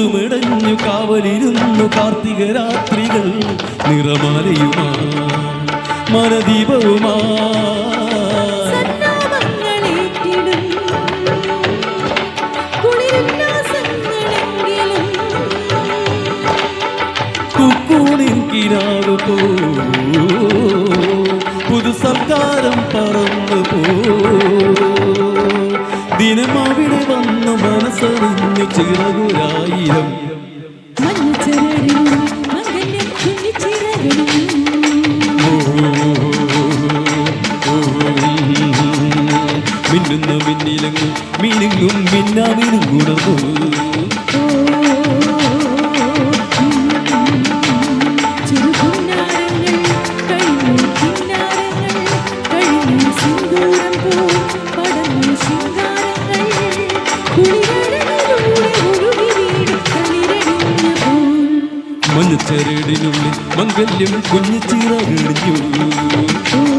കൂടുമിടഞ്ഞു കാവലിരുന്നു കാർത്തിക രാത്രികൾ നിറമാലയുമാ മനദീപവുമാ. പുതു സർക്കാരം പറന്നു പോ. ദിനം അവിടെ വന്നു മനസ്സറിഞ്ഞ് ചിറകുരായിരം. മിന്നുന്ന മിന്നിലങ്ങും മിനുങ്ങും മിന്നാമിനും ഉണർന്നു Thank കഴിഞ്ഞു മഞ്ഞച്ചരടിനുള്ളിൽ മംഗല്യം കുഞ്ഞു ചിറകടിഞ്ഞു.